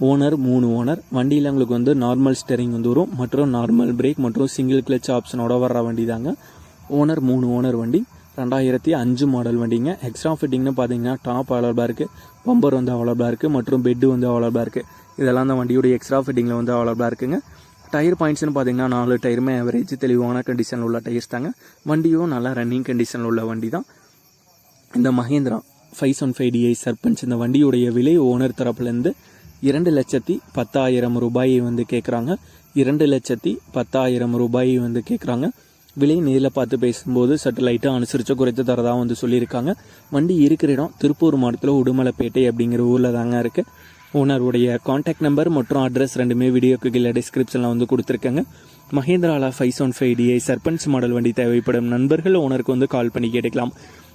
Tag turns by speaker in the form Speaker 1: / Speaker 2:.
Speaker 1: Owner மூணு owner வண்டியில் உங்களுக்கு வந்து நார்மல் ஸ்டெரிங் வந்து வரும். மற்றும் நார்மல் பிரேக் மற்றும் சிங்கிள் கிளச் ஆப்ஷனோட வர்ற வண்டி தாங்க. ஓனர் மூணு ஓனர் வண்டி. ரெண்டாயிரத்தி அஞ்சு மாடல் வண்டிங்க. எக்ஸ்ட்ரா ஃபிட்டிங்னு பார்த்தீங்கன்னா டாப் அவைலபிளாக இருக்குது பம்பர் வந்து அவைலபிளாக இருக்குது மற்றும் பெட்டு வந்து அவைலபிளாக இருக்குது இதெல்லாம் அந்த வண்டியோட எக்ஸ்ட்ரா ஃபிட்டிங்கில் வந்து அவைலபிளாக இருக்குங்க. டயர் பாயிண்ட்ஸ்னு பார்த்தீங்கன்னா நாலு டயருமே ஆவரேஜ் தெளிவான கண்டிஷனில் உள்ள டயர்ஸ் தாங்க. வண்டியும் நல்லா ரன்னிங் கண்டிஷனில் உள்ள வண்டி தான். இந்த Mahindra five one five DI Sarpanch இந்த வண்டியுடைய விலை ஓனர் தரப்புலேருந்து இரண்டு லட்சத்தி பத்தாயிரம் ரூபாயை வந்து கேட்குறாங்க இரண்டு லட்சத்தி பத்தாயிரம் ரூபாயை வந்து கேட்குறாங்க விலை நேரில் பார்த்து பேசும்போது சற்று லைட்டாக அனுசரித்து குறைத்து தரதாக வந்து சொல்லியிருக்காங்க. வண்டி இருக்கிற இடம் திருப்பூர் மாவட்டத்தில் உடுமலைப்பேட்டை அப்படிங்கிற ஊரில் தாங்க இருக்குது ஓனருடைய காண்டாக்ட் நம்பர் மற்றும் அட்ரஸ் ரெண்டுமே வீடியோக்கு கீழே டிஸ்கிரிப்ஷனில் வந்து கொடுத்துருக்கேங்க. மஹேந்திராலா five one five DI Sarpanch model வண்டி தேவைப்படும் நண்பர்கள் ஓனருக்கு வந்து கால் பண்ணி கேட்டுக்கலாம்.